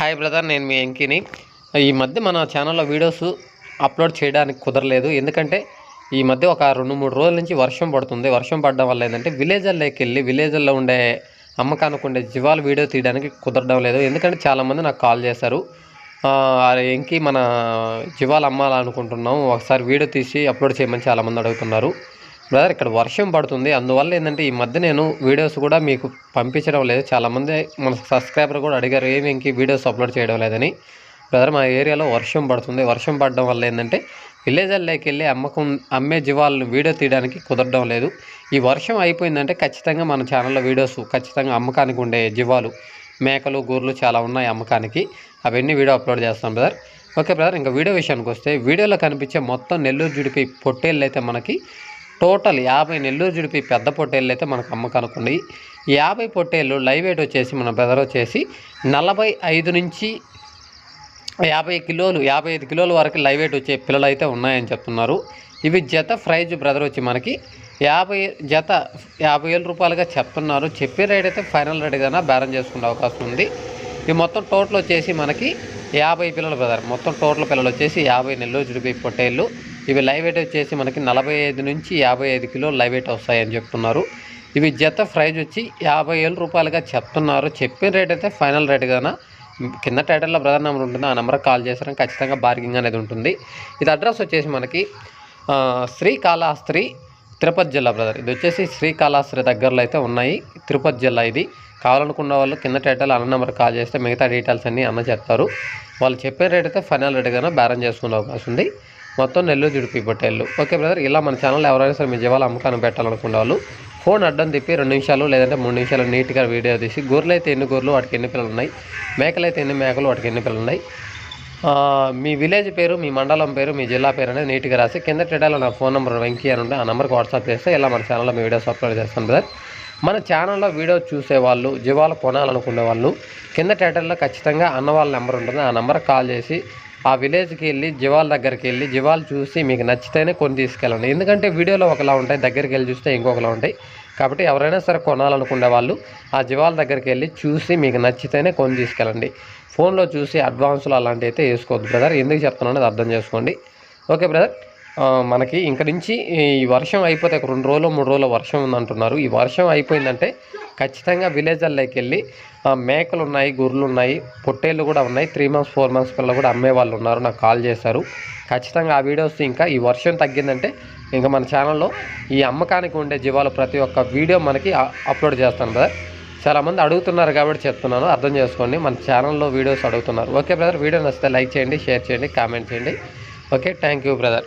Hi brother నేను మీ ఎంకిని. ఈ మధ్య మన ఛానల్లో వీడియోస్ అప్లోడ్ చేయడానికి కుదరలేదు. ఎందుకంటే ఈ మధ్య ఒక రెండు మూడు రోజుల నుంచి వర్షం పడుతుంది. వర్షం పడడం వల్ల ఏంటంటే విలేజర్లోకి వెళ్ళి విలేజ్ల్లో ఉండే అమ్మకానికి ఉండే జీవాలు వీడియో తీయడానికి కుదరడం లేదు. ఎందుకంటే చాలామంది నాకు కాల్ చేశారు. ఆ, ఎంకి మన జీవాలు అమ్మాలనుకుంటున్నాం. ఒకసారి వీడియో తీసి అప్లోడ్ చేయమని చాలామంది అడుగుతున్నారు. బ్రదర్ ఇక్కడ వర్షం పడుతుంది. అందువల్ల ఏంటంటే ఈ మధ్య నేను వీడియోస్ కూడా మీకు పంపించడం లేదు. చాలామంది మన సబ్స్క్రైబర్ కూడా అడిగారు ఏమి ఇంక వీడియోస్ అప్లోడ్ చేయడం లేదని? బ్రదర్ మా ఏరియాలో వర్షం పడుతుంది. వర్షం పడడం వల్ల ఏంటంటే విలేజర్లోకి వెళ్ళి అమ్మకం అమ్మే జీవాలను వీడియో తీయడానికి కుదరడం లేదు. ఈ వర్షం అయిపోయిందంటే ఖచ్చితంగా మన ఛానల్లో వీడియోస్ ఖచ్చితంగా అమ్మకానికి ఉండే జీవాలు మేకలు గూర్లు చాలా ఉన్నాయి అమ్మకానికి. అవన్నీ వీడియో అప్లోడ్ చేస్తాం బ్రదర్. ఓకే బ్రదర్ ఇంకా వీడియో విషయానికి వస్తే వీడియోలో కనిపించే మొత్తం నెల్లూరు జుడిపి పొట్టేళ్ళు అయితే మనకి టోటల్ యాభై నెల్లూరు జుడిపి పెద్ద పొట్టేళ్ళు అయితే మనకు అమ్మకానికి యాభై పొట్టేళ్ళు లైవ్ వెయిట్ వచ్చేసి మన బ్రదర్ వచ్చేసి నలభై ఐదు నుంచి యాభై కిలోలు యాభై ఐదు కిలోల వరకు లైవ్ వెయిట్ వచ్చే పిల్లలు అయితే ఉన్నాయని చెప్తున్నారు. ఇవి జత ప్రైజ్ బ్రదర్ వచ్చి మనకి యాభై జత యాభై వేల రూపాయలుగా చెప్తున్నారు. చెప్పే రేట్ అయితే ఫైనల్ రేట్ కన్నా బేరం చేసుకునే అవకాశం ఉంది. ఇవి మొత్తం టోటల్ వచ్చేసి మనకి యాభై పిల్లలు బ్రదర్ మొత్తం టోటల్ పిల్లలు వచ్చేసి యాభై నెల్లూరు జుడిపి పొట్టేళ్ళు. ఇవి లైవ్ వెయిట్ వచ్చేసి మనకి నలభై ఐదు నుంచి యాభై ఐదు కిలో లైవ్ వెయిట్ వస్తాయని చెప్తున్నారు. ఇవి జత ప్రైజ్ వచ్చి యాభై వేల రూపాయలుగా చెప్తున్నారు. చెప్పిన రేట్ అయితే ఫైనల్ రేట్ కన్నా కింద టైటిల్లో బ్రదర్ నెంబర్ ఉంటుంది. ఆ నెంబర్కి కాల్ చేసినా ఖచ్చితంగా బార్గింగ్ అనేది ఉంటుంది. ఇది అడ్రస్ వచ్చేసి మనకి శ్రీకాళహస్త్రి తిరుపతి జిల్లా బ్రదర్. ఇది వచ్చేసి శ్రీకాళహస్త్రి దగ్గరలో అయితే ఉన్నాయి. తిరుపతి జిల్లా ఇది. కావాలనుకున్న వాళ్ళు కింద టైటిల్ అన్న నెంబర్ కాల్ చేస్తే మిగతా డీటెయిల్స్ అన్నీ అన్న చెప్తారు. వాళ్ళు చెప్పే రేట్ అయితే ఫైనల్ రేట్ కన్నా బేరం చేసుకునే అవకాశం ఉంది. మొత్తం నెల్లూరు జుడిపి పొట్టేళ్ళు. ఓకే బ్రదర్ ఇలా మన ఛానల్ ఎవరైనా సరే మీ జీవాల అమ్మకాన్ని పెట్టాలనుకునే వాళ్ళు ఫోన్ అడ్డం తిప్పి రెండు నిమిషాలు లేదంటే మూడు నిమిషాలు నీట్గా వీడియో తీసి గొర్రెలు అయితే ఎన్ని గొర్రెలు వాటికి ఎన్ని పిల్లలు ఉన్నాయి? మేకలు అయితే ఎన్ని మేకలు వాటికి ఎన్ని పిల్లలు ఉన్నాయి? మీ విలేజ్ పేరు మీ మండలం పేరు మీ జిల్లా పేరు అనేది నీట్గా రాసి కింద టెడాలో నా ఫోన్ నెంబర్ వెంకీ అని ఉంటే ఆ నెంబర్కి వాట్సాప్ చేస్తే ఇలా మన ఛానల్లో మీ వీడియోస్ అప్లోడ్ చేస్తాను బ్రదర్. మన ఛానల్లో వీడియో చూసేవాళ్ళు జీవాలు కొనాలనుకునే వాళ్ళు కింద టైటిల్లో ఖచ్చితంగా అన్న వాళ్ళ నెంబర్ ఉంటుంది. ఆ నెంబర్కి కాల్ చేసి ఆ విలేజ్కి వెళ్ళి జీవాల దగ్గరికి వెళ్ళి జీవాలు చూసి మీకు నచ్చితేనే కొని తీసుకెళ్ళండి. ఎందుకంటే వీడియోలో ఒకలా ఉంటాయి దగ్గరికి వెళ్ళి చూస్తే ఇంకొకలా ఉంటాయి. కాబట్టి ఎవరైనా సరే కొనాలనుకునే వాళ్ళు ఆ జీవాల దగ్గరికి వెళ్ళి చూసి మీకు నచ్చితేనే కొని తీసుకెళ్ళండి. ఫోన్లో చూసి అడ్వాన్సులు అలాంటివి అయితే వేసుకోవద్దు బ్రదర్. ఎందుకు చెప్తున్నాను అర్థం చేసుకోండి. Okay brother. మనకి ఇంక నుంచి ఈ వర్షం అయిపోతే ఒక రెండు రోజులు మూడు రోజుల వర్షం ఉందంటున్నారు. ఈ వర్షం అయిపోయిందంటే ఖచ్చితంగా విలేజ్ల్లోకి వెళ్ళి మేకలు ఉన్నాయి గొర్రెలు ఉన్నాయి పొట్టేళ్ళు కూడా ఉన్నాయి. త్రీ మంత్స్ ఫోర్ మంత్స్ పిల్లలు కూడా అమ్మే వాళ్ళు ఉన్నారు. నాకు కాల్ చేశారు. ఖచ్చితంగా ఆ వీడియోస్ ఇంకా ఈ వర్షం తగ్గిందంటే ఇంకా మన ఛానల్లో ఈ అమ్మకానికి ఉండే జీవాలు ప్రతి ఒక్క వీడియో మనకి అప్లోడ్ చేస్తాను బ్రదర్ చాలామంది అడుగుతున్నారు కాబట్టి చెప్తున్నాను. అర్థం చేసుకోండి. మన ఛానల్లో వీడియోస్ అడుగుతున్నారు. ఓకే బ్రదర్ వీడియో నచ్చితే లైక్ చేయండి షేర్ చేయండి కామెంట్ చేయండి. Okay thank you brother